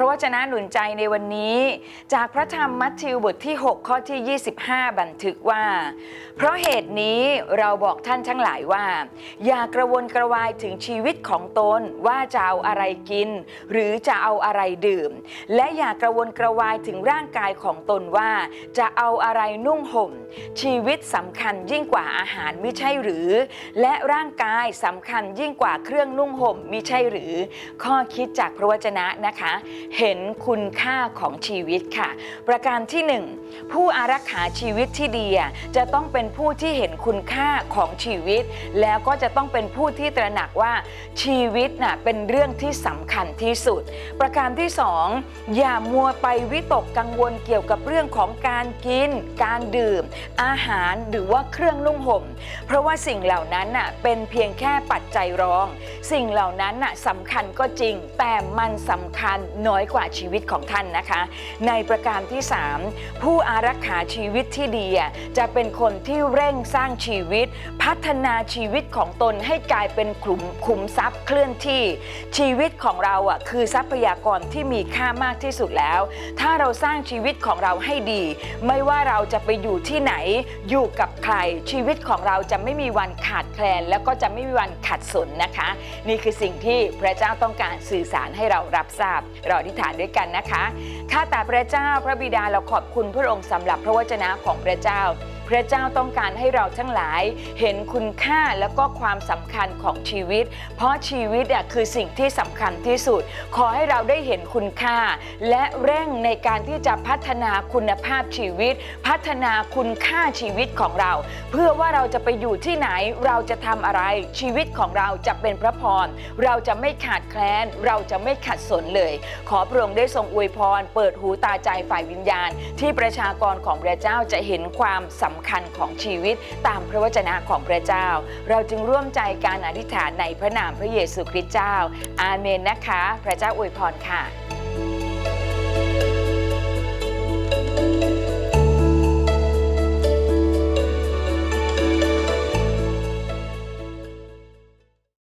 ระวจนะหนุนใจในวันนี้ จากพระธรรมมัทธิวบทที่ 6 ข้อที่ 25 บันทึกว่า เพราะเหตุนี้เราบอกท่านทั้งหลายว่า อย่ากระวนกระวายถึงชีวิตของตนว่าจะเอาอะไรกิน หรือจะเอาอะไรดื่ม และอย่ากระวนกระวายถึงร่างกายของตนว่า จะเอาอะไรนุ่งห่ม ชีวิตสำคัญยิ่งกว่าอาหารไม่ใช่หรือ และร่างกายสำคัญยิ่งกว่าเครื่องนุ่งห่มมิใช่หรือ ข้อคิดจากพระวจนะนะคะเห็นคุณค่าของชีวิตค่ะ ประการที่หนึ่งผู้อารักขาชีวิตที่ดีจะต้องเป็นผู้ที่เห็นคุณค่าของชีวิต แล้วก็จะต้องเป็นผู้ที่ตระหนักว่าชีวิตน่ะเป็นเรื่องที่สำคัญที่สุด ประการที่สองอย่ามัวไปวิตกกังวลเกี่ยวกับเรื่องของการกิน การดื่ม อาหารหรือว่าเครื่องนุ่งห่ม เพราะว่าสิ่งเหล่านั้นน่ะเป็นเพียงแค่ปัจจัยรอง สิ่งเหล่านั้นน่ะสำคัญก็จริง แต่มันสำคัญนน้อยกว่าชีวิตของท่านนะคะ ในประการที่ 3 ผู้อารักขาชีวิตที่ดีจะเป็นคนที่เร่งสร้างชีวิต พัฒนาชีวิตของตนให้กลายเป็นกลุ่มขุมทรัพย์เคลื่อนที่ ชีวิตของเราอะคือทรัพยากรที่มีค่ามากที่สุดแล้ว ถ้าเราสร้างชีวิตของเราให้ดี ไม่ว่าเราจะไปอยู่ที่ไหน อยู่กับใคร ชีวิตของเราจะไม่มีวันขาดแคลน แล้วก็จะไม่มีวันขัดสนนะคะ นี่คือสิ่งที่พระเจ้าต้องการสื่อสารให้เรารับทราบเราอธิษฐานด้วยกันนะคะ ข้าแต่พระเจ้าพระบิดาเราขอบคุณพระองค์สำหรับพระวจนะของพระเจ้า พระเจ้าต้องการให้เราทั้งหลายเห็นคุณค่าแล้วก็ความสำคัญของชีวิต เพราะชีวิตอะคือสิ่งที่สำคัญที่สุด ขอให้เราได้เห็นคุณค่า และเร่งในการที่จะพัฒนาคุณภาพชีวิต พัฒนาคุณค่าชีวิตของเรา เพื่อว่าเราจะไปอยู่ที่ไหนเราจะทำอะไร ชีวิตของเราจะเป็นพระพร เราจะไม่ขาดแคลน เราจะไม่ขัดสนเลย ขอพระองค์ได้ทรงอวยพร เปิดหูตาใจฝ่ายวิญญาณ ที่ประชากรของพระเจ้าจะเห็นความสำคัญของชีวิตตามพระวจนะของพระเจ้า เราจึงร่วมใจการอธิษฐานในพระนามพระเยซูคริสต์เจ้า อาเมนนะคะ พระเจ้าอวยพรค่ะ